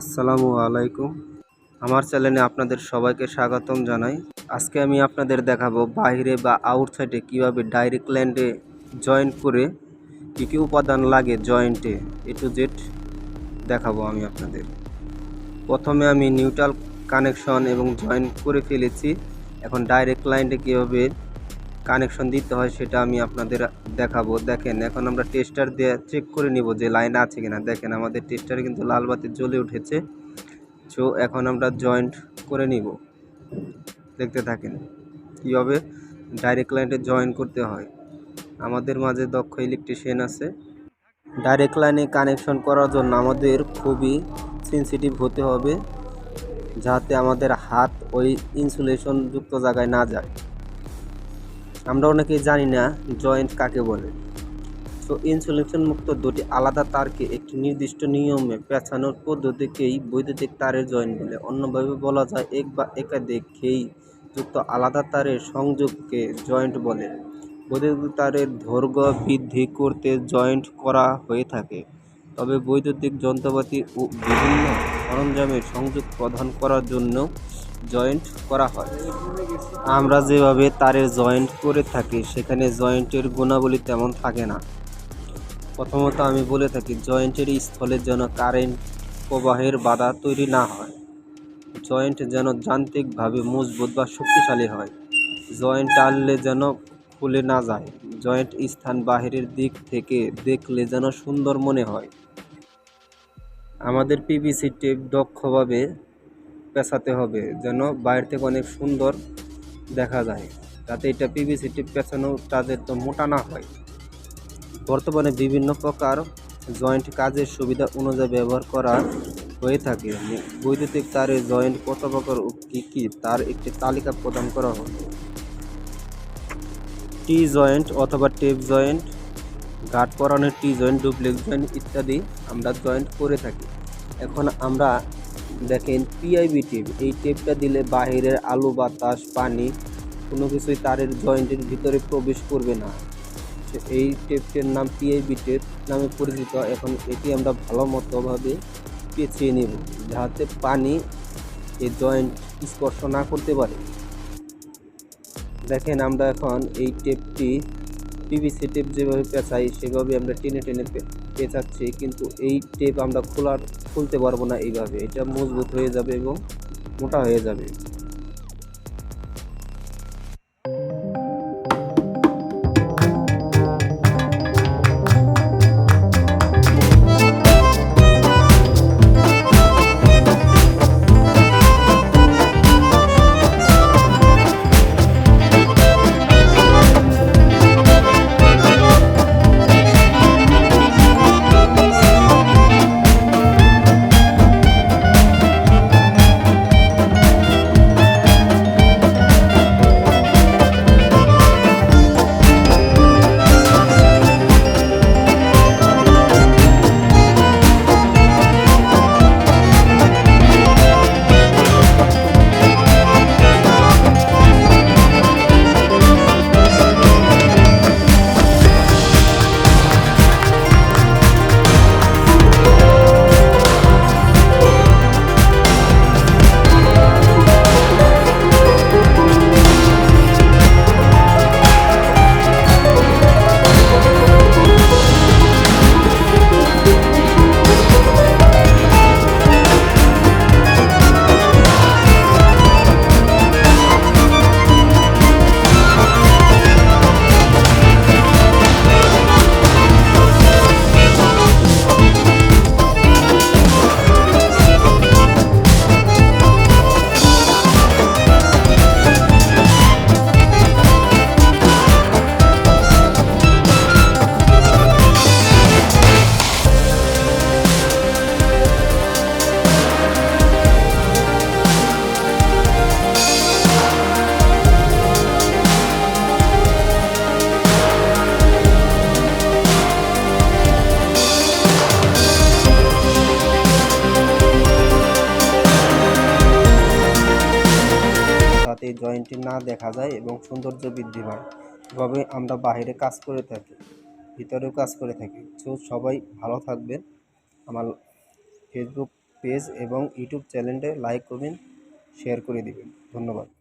আসসালামু আলাইকুম। আমার চ্যানেলে আপনাদের সবাইকে স্বাগতম জানাই। আজকে আমি আপনাদের দেখাবো বাইরে বা আউটসাইডে কীভাবে ডাইরেক্ট ল্যান্ডে জয়েন্ট করে কী কী উপাদান লাগে জয়েন্টে, এ টু জেড দেখাবো আমি আপনাদের। প্রথমে আমি নিউট্রাল কানেকশন এবং জয়েন্ট করে ফেলেছি। এখন ডাইরেক্ট লাইনটা কীভাবে কানেকশন দিতে হয়, সেটা আমি আপনাদের দেখাবো। দেখেন, এখন আমরা টেস্টার দিয়ে চেক করে নিব যে লাইন আছে কিনা। দেখেন, আমাদের টেস্টারে কিন্তু লাল বাতি জ্বলে উঠেছে। সো এখন আমরা জয়েন্ট করে নিব। দেখতে থাকেন, কীভাবে ডাইরেক্ট লাইনে জয়েন করতে হয়। আমাদের মাঝে দক্ষ ইলেকট্রিশিয়ান আছে। ডাইরেক্ট লাইনে কানেকশন করার জন্য আমাদের খুবই সেন্সিটিভ হতে হবে, যাতে আমাদের হাত ওই ইনসুলেশন যুক্ত জায়গায় না যায়। আমরা অনেকেই জানি না জয়েন্ট কাকে বলে। তো ইনসুলেশন মুক্ত দুটি আলাদা তারকে একটি নির্দিষ্ট নিয়মে পেঁচানোর পদ্ধতিকেই বৈদ্যুতিক তারের জয়েন্ট বলে। অন্যভাবে বলা যায়, এক বা একাধিক খেই যুক্ত আলাদা তারের সংযোগকে জয়েন্ট বলে। বৈদ্যুতিক তারের দৈর্ঘ্য বৃদ্ধি করতে জয়েন্ট করা হয়ে থাকে। তবে বৈদ্যুতিক যন্ত্রপাতি ও বিভিন্ন সরঞ্জামের সংযোগ প্রদান করার জন্য জয়েন্ট করা হয়। আমরা যেভাবে তারের জয়েন্ট করে থাকি, সেখানে জয়েন্টের গুণাবলী তেমন থাকে না। প্রথমত আমি বলে থাকি জয়েন্টের স্থলে যেন কারেন্ট প্রবাহের বাধা তৈরি না হয়। জয়েন্ট যেন যান্ত্রিকভাবে মজবুত বা শক্তিশালী হয়। জয়েন্ট টানলে যেন খুলে না যায়। জয়েন্ট স্থান বাহিরের দিক থেকে দেখলে যেন সুন্দর মনে হয়। আমাদের পিভিসি টেপ দক্ষভাবে পেঁচাতে হবে, যেন বাইরে থেকে অনেক সুন্দর দেখা যায়, যাতে এটা পিভিসি টেপ পেঁচানো তাদের তো মোটা না হয়। বর্তমানে বিভিন্ন প্রকার জয়েন্ট কাজের সুবিধা অনুযায়ী ব্যবহার করা হয়ে থাকে। বৈদ্যুতিক তারে জয়েন্ট কত প্রকার কী কী তার একটি তালিকা প্রদান করা হলো টি জয়েন্ট অথবা টেপ জয়েন্ট গার্ড পরানোর টি জয়েন্ট ডুপ্লেক্স জয়েন্ট ইত্যাদি আমরা জয়েন্ট করে থাকি। এখন আমরা দেখেন পিআইবি টেপ এই টেপটা দিলে বাহিরের আলো, বাতাস, পানি কোনো কিছুই তারের জয়েন্টের ভিতরে প্রবেশ করবে না। এই টেপটির নাম পিআইবি টেপ নামে পরিচিত। এখন এটি আমরা ভালো মতোভাবে পেঁচিয়ে নেব, যাতে পানি এই জয়েন্ট স্পর্শ না করতে পারে। দেখেন, আমরা এখন এই টেপটি পিভিসি টেপ যেভাবে পেঁচাই, সেভাবে আমরা টেনে টেনে পেঁচাচ্ছি, কিন্তু এই টেপ আমরা খোলার, খুলতে পারব না এইভাবে। এটা মজবুত হয়ে যাবে এবং মোটা হয়ে যাবে। জয়েন্টটি না দেখা যায় এবং সৌন্দর্য বৃদ্ধি পায়। এভাবে আমরা বাইরে কাজ করে থাকি, ভিতরেও কাজ করে থাকি। তো সবাই ভালো থাকবেন। আমার ফেসবুক পেজ এবং ইউটিউব চ্যানেলটা লাইক করবেন শেয়ার করে দিবেন। ধন্যবাদ।